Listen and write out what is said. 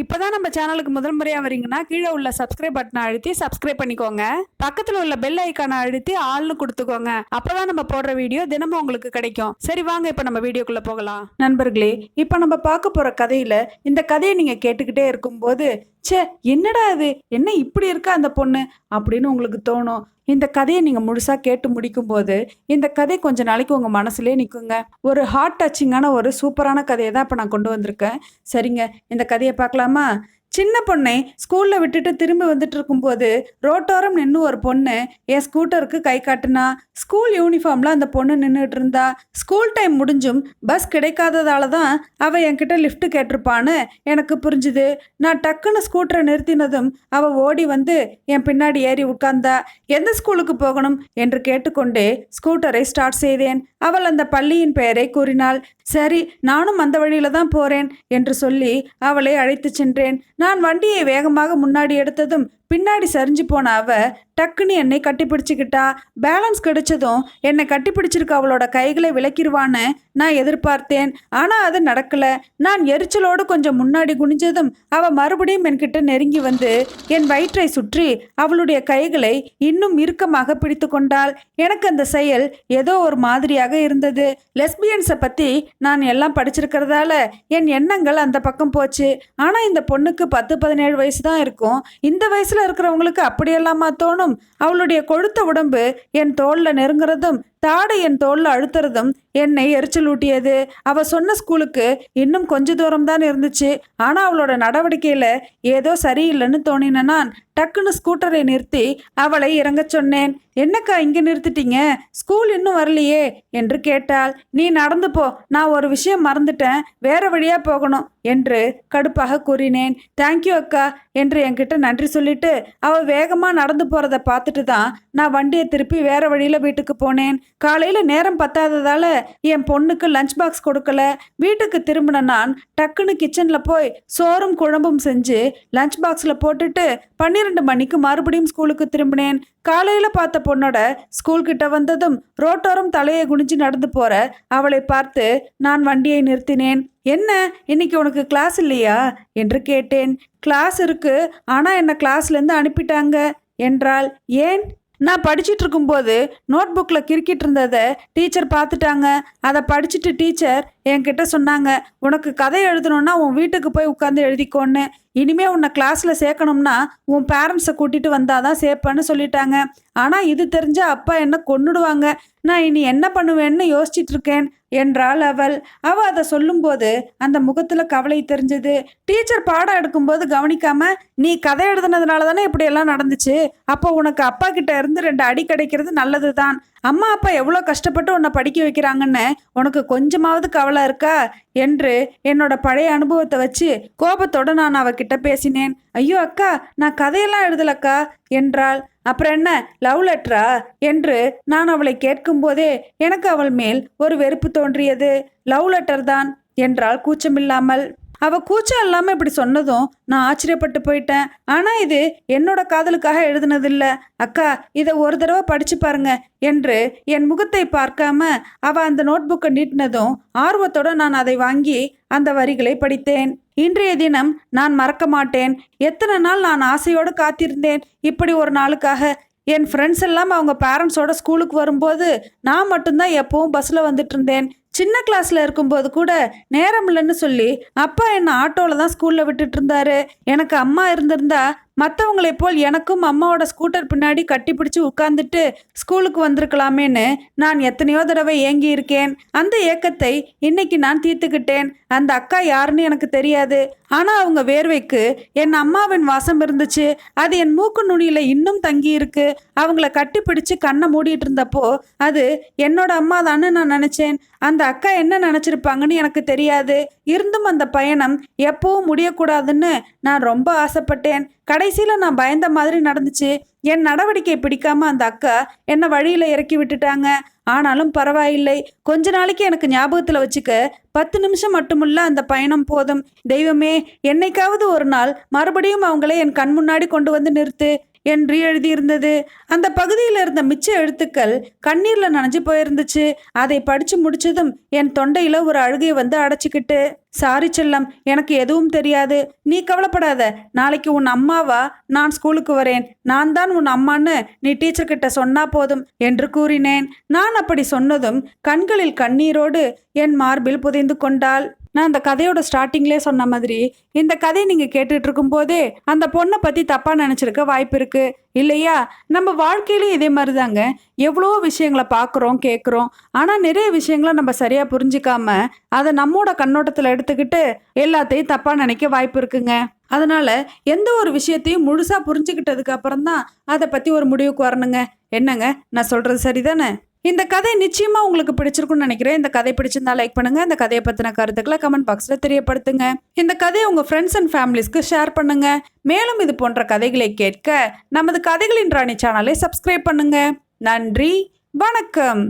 இப்போ தான் நம்ம சேனலுக்கு முதல் முறையாக வரீங்கன்னா கீழே உள்ள சப்ஸ்கிரைப் பட்டனை அழுத்தி சப்ஸ்கிரைப் பண்ணிக்கோங்க. பக்கத்தில் உள்ள பெல் ஐக்கானை அழுத்தி ஆள்னு கொடுத்துக்கோங்க. அப்போதான் நம்ம போடுற வீடியோ தினமும் உங்களுக்கு கிடைக்கும். சரி வாங்க இப்போ நம்ம வீடியோக்குள்ளே போகலாம். நண்பர்களே இப்போ நம்ம பார்க்க போகிற கதையில் இந்த கதையை நீங்கள் கேட்டுக்கிட்டே இருக்கும்போது ச்சே என்னடா இது? என்ன இப்படி இருக்கா அந்த பொண்ணு? அப்படின்னு உங்களுக்கு தோணும். இந்த கதையை நீங்கள் முழுசாக கேட்டு முடிக்கும்போது இந்த கதை கொஞ்ச நாளைக்கு உங்கள் மனசுலேயே நிற்குங்க ஒரு ஹார்ட் டச்சிங்கான ஒரு சூப்பரான கதையை தான் இப்போ நான் கொண்டு வந்திருக்கேன். சரிங்க இந்த கதையை பார்க்கலாமா? சின்ன பொண்ணை ஸ்கூலில் விட்டுட்டு திரும்பி வந்துட்டு இருக்கும்போது ரோட்டோரம் நின்று ஒரு பொண்ணு என் ஸ்கூட்டருக்கு கை காட்டுனா? ஸ்கூல் யூனிஃபார்மில் அந்த பொண்ணு நின்றுட்டு இருந்தா ஸ்கூல் டைம் முடிஞ்சும் பஸ் கிடைக்காததால தான் அவள் என்கிட்ட லிஃப்ட் கேட்டிருப்பான்னு எனக்கு புரிஞ்சுது. நான் டக்குன்னு ஸ்கூட்டரை நிறுத்தினதும் அவள் ஓடி வந்து என் பின்னாடி ஏறி உட்கார்ந்தா எந்த ஸ்கூலுக்கு போகணும்? என்று கேட்டுக்கொண்டே ஸ்கூட்டரை ஸ்டார்ட் செய்தேன். அவள் அந்த பள்ளியின் பெயரை கூறினாள். சரி நானும் அந்த வழியில தான் போறேன் என்று சொல்லி அவளை அழைத்து சென்றேன். நான் வண்டியை வேகமாக முன்னாடி எடுத்ததும் பின்னாடி சரிஞ்சு போன அவ டக்குன்னு என்னை கட்டிப்பிடிச்சிக்கிட்டா. பேலன்ஸ் கிடைச்சதும் என்னை கட்டிப்பிடிச்சிருக்க அவளோட கைகளை விளக்கிடுவான்னு நான் எதிர்பார்த்தேன். ஆனால் அது நடக்கல. நான் எரிச்சலோடு கொஞ்சம் முன்னாடி குனிஞ்சதும் அவள் மறுபடியும் என்கிட்ட நெருங்கி வந்து என் வயிற்றை சுற்றி அவளுடைய கைகளை இன்னும் இறுக்கமாக பிடித்து கொண்டாள். எனக்கு அந்த செயல் ஏதோ ஒரு மாதிரியாக இருந்தது. லெஸ்பியன்ஸை பற்றி நான் எல்லாம் படிச்சிருக்கிறதால என் எண்ணங்கள் அந்த பக்கம் போச்சு. ஆனால் இந்த பொண்ணுக்கு பத்து பதினேழு வயசு தான் இருக்கும். இந்த வயசில் இருக்கிறவங்களுக்கு அப்படியெல்லாமா தோணும்? அவளுடைய கொழுத்த உடம்பு என் தோளில் நெருங்குறதும் தாடை என் தோளில் அழுத்துறதும் என்னை எரிச்சலூட்டியது. அவ சொன்ன ஸ்கூலுக்கு இன்னும் கொஞ்ச தூரம் தான் இருந்துச்சு. ஆனால் அவளோட நடவடிக்கையில் ஏதோ சரியில்லைன்னு தோணின நான் டக்குன்னு ஸ்கூட்டரை நிறுத்தி அவளை இறங்க சொன்னேன். என்னக்கா இங்கே நிறுத்திட்டீங்க? ஸ்கூல் இன்னும் வரலையே என்று கேட்டாள். நீ நடந்து போ. நான் ஒரு விஷயம் மறந்துட்டேன். வேற வழியாக போகணும் என்று கடுப்பாக கூறினேன். தேங்க்யூ அக்கா என்று என்கிட்ட நன்றி சொல்லிட்டு அவள் வேகமாக நடந்து போகிறத பார்த்துட்டு தான் நான் வண்டியை திருப்பி வேற வழியில் வீட்டுக்கு போனேன். காலையில் நேரம் பத்தாததால் என் பொண்ணுக்கு லஞ்ச் பாக்ஸ் கொடுக்கல. வீட்டுக்கு திரும்பின நான் டக்குன்னு கிச்சனில் போய் சோறும் குழம்பும் செஞ்சு லஞ்ச் பாக்ஸில் போட்டுட்டு பன்னிரெண்டு மணிக்கு மறுபடியும் ஸ்கூலுக்கு திரும்பினேன். காலையில் பார்த்த பொண்ணோட ஸ்கூல்கிட்ட வந்ததும் ரோட்டோரம் தலையை குனிஞ்சு நடந்து போகிற அவளை பார்த்து நான் வண்டியை நிறுத்தினேன். என்ன? இன்னைக்கு உனக்கு கிளாஸ் இல்லையா? என்று கேட்டேன். கிளாஸ் இருக்கு. ஆனால் என்னை கிளாஸ்லேருந்து அனுப்பிட்டாங்க? என்றால் ஏன்? நான் படிச்சுட்டு இருக்கும்போது நோட் புக்கில் கிறுக்கிட்டு இருந்ததை டீச்சர் பார்த்துட்டாங்க. அதை படிச்சுட்டு டீச்சர் என்கிட்ட சொன்னாங்க உனக்கு கதை எழுதணும்னா உன் வீட்டுக்கு போய் உட்காந்து எழுதிக்கோன்னு. இனிமே உன்னை கிளாஸில் சேர்க்கணும்னா உன் பேரண்ட்ஸை கூட்டிகிட்டு வந்தால் தான் சேர்ப்பேன்னு சொல்லிட்டாங்க. ஆனால் இது தெரிஞ்ச அப்பா என்ன கொன்னுடுவாங்க. நான் இனி என்ன பண்ணுவேன்னு யோசிச்சிட்டு இருக்கேன் என்றாள் அவள். அவ அதை சொல்லும்போது அந்த முகத்துல கவலை தெரிஞ்சது. டீச்சர் பாடம் எடுக்கும்போது கவனிக்காம நீ கதை எழுதுனதுனால தானே இப்படியெல்லாம் நடந்துச்சு? அப்போ உனக்கு அப்பா கிட்ட இருந்து ரெண்டு அடி கிடைக்கிறது நல்லதுதான். அம்மா அப்பா எவ்வளோ கஷ்டப்பட்டு உன்னை படிக்க வைக்கிறாங்கன்னு உனக்கு கொஞ்சமாவது கவலை இருக்கா? என்று என்னோட பழைய அனுபவத்தை வச்சு கோபத்தோட நான் அவகிட்ட பேசினேன். ஐயோ அக்கா நான் கதையெல்லாம் எழுதலக்கா? என்றாள். அப்புறம் என்ன? லவ் லெட்டரா? என்று நான் அவளை கேட்கும்போதே எனக்கு அவள் மேல் ஒரு வெறுப்பு தோன்றியது. லவ் லெட்டர் தான் என்றாள் கூச்சமில்லாமல். அவ கூச்சம் இல்லாமல் இப்படி சொன்னதும் நான் ஆச்சரியப்பட்டு போயிட்டேன். ஆனால் இது என்னோட காதலுக்காக எழுதுனதில்ல. அக்கா இதை ஒரு தடவை படிச்சு பாருங்க என்று என் முகத்தை பார்க்காம அவ அந்த நோட்புக்கை நீட்டினதும் ஆர்வத்தோட நான் அதை வாங்கி அந்த வரிகளை படித்தேன். இன்றைய தினம் நான் மறக்க மாட்டேன். எத்தனை நாள் நான் ஆசையோடு காத்திருந்தேன். இப்படி ஒரு நாளுக்காக என் ஃப்ரெண்ட்ஸ் எல்லாம் அவங்க பேரண்ட்ஸோட ஸ்கூலுக்கு வரும்போது நான் மட்டும்தான் எப்பவும் பஸ்ஸில் வந்துட்டு இருந்தேன். சின்ன கிளாஸில் இருக்கும்போது கூட நேரம் இல்லைன்னு சொல்லி அப்பா என்னை ஆட்டோவில் தான் ஸ்கூலில் விட்டுட்டு இருந்தாரு. எனக்கு அம்மா இருந்திருந்தா மற்றவங்களைப் போல் எனக்கும் அம்மாவோட ஸ்கூட்டர் பின்னாடி கட்டிப்பிடிச்சு உட்காந்துட்டு ஸ்கூலுக்கு வந்திருக்கலாமேன்னு நான் எத்தனையோ தடவை ஏங்கி இருக்கேன் அந்த ஏக்கத்தை இன்னைக்கு நான் தீர்த்துக்கிட்டேன். அந்த அக்கா யாருன்னு எனக்கு தெரியாது. ஆனால் அவங்க வேர்வைக்கு என் அம்மாவின் வாசம் இருந்துச்சு. அது என் மூக்கு நுனியில் இன்னும் தங்கி இருக்கு அவங்கள கட்டிப்பிடிச்சு கண்ணை மூடிட்டு இருந்தப்போ அது என்னோட அம்மா தான்னு நான் நினச்சேன். அந்த அக்கா என்ன நினச்சிருப்பாங்கன்னு எனக்கு தெரியாது. இருந்தும் அந்த பயணம் எப்பவும் முடியக்கூடாதுன்னு நான் ரொம்ப ஆசைப்பட்டேன். கடைசியில் நான் பயந்த மாதிரி நடந்துச்சு. என் நடவடிக்கை பிடிக்காம அந்த அக்கா என்னை வழியில் இறக்கி விட்டுட்டாங்க. ஆனாலும் பரவாயில்லை. கொஞ்ச நாளைக்கு எனக்கு ஞாபகத்தில் வச்சுக்க. பத்து நிமிஷம் மட்டுமில்ல அந்த பயணம் போதும். தெய்வமே என்னைக்காவது ஒரு நாள் மறுபடியும் அவங்களே என் கண் முன்னாடி கொண்டு வந்து நிறுத்து. என்று எழுதியிருந்தது. அந்த பகுதியில் இருந்த மிச்ச எழுத்துக்கள் கண்ணீர்ல நனைஞ்சு போயிருந்துச்சு. அதை படிச்சு முடிச்சதும் என் தொண்டையில ஒரு அழுகை வந்து அடைச்சிக்கிட்டு சாரி செல்லம் எனக்கு எதுவும் தெரியாது. நீ கவலைப்படாத. நாளைக்கு உன் அம்மாவா? நான் ஸ்கூலுக்கு வரேன். நான் தான் உன் அம்மான்னு நீ டீச்சர்கிட்ட சொன்னா போதும் என்று கூறினேன். நான் அப்படி சொன்னதும் கண்களில் கண்ணீரோடு என் மார்பில் புதைந்து கொண்டாள். நான் அந்த கதையோட ஸ்டார்டிங்லேயே சொன்ன மாதிரி இந்த கதையை நீங்கள் கேட்டுட்டு இருக்கும்போதே அந்த பொண்ணை பற்றி தப்பாக நினச்சிருக்க வாய்ப்பு இருக்குது இல்லையா? நம்ம வாழ்க்கையிலும் இதே மாதிரி தாங்க எவ்வளோ விஷயங்களை பார்க்குறோம் கேட்குறோம் ஆனால் நிறைய விஷயங்களை நம்ம சரியாக புரிஞ்சிக்காம அதை நம்மோட கண்ணோட்டத்தில் எடுத்துக்கிட்டு எல்லாத்தையும் தப்பாக நினைக்க வாய்ப்பு இருக்குங்க. அதனால் எந்த ஒரு விஷயத்தையும் முழுசாக புரிஞ்சுக்கிட்டதுக்கு அப்புறம் தான் அதை பற்றி ஒரு முடிவுக்கு வரணுங்க. என்னங்க? நான் சொல்கிறது சரிதானே? இந்த கதை நிச்சயமாக உங்களுக்கு பிடிச்சிருக்கும்னு நினைக்கிறேன். இந்த கதை பிடிச்சிருந்தா லைக் பண்ணுங்கள் இந்த கதையை பற்றின கருத்துக்களை கமெண்ட் பாக்ஸில் தெரியப்படுத்துங்க. இந்த கதையை உங்கள் ஃப்ரெண்ட்ஸ் அண்ட் ஃபேமிலிஸ்க்கு ஷேர் பண்ணுங்கள் மேலும் இது போன்ற கதைகளை கேட்க நமது கதைகளின் ராணி சேனலை சப்ஸ்கிரைப் பண்ணுங்கள் நன்றி. வணக்கம்.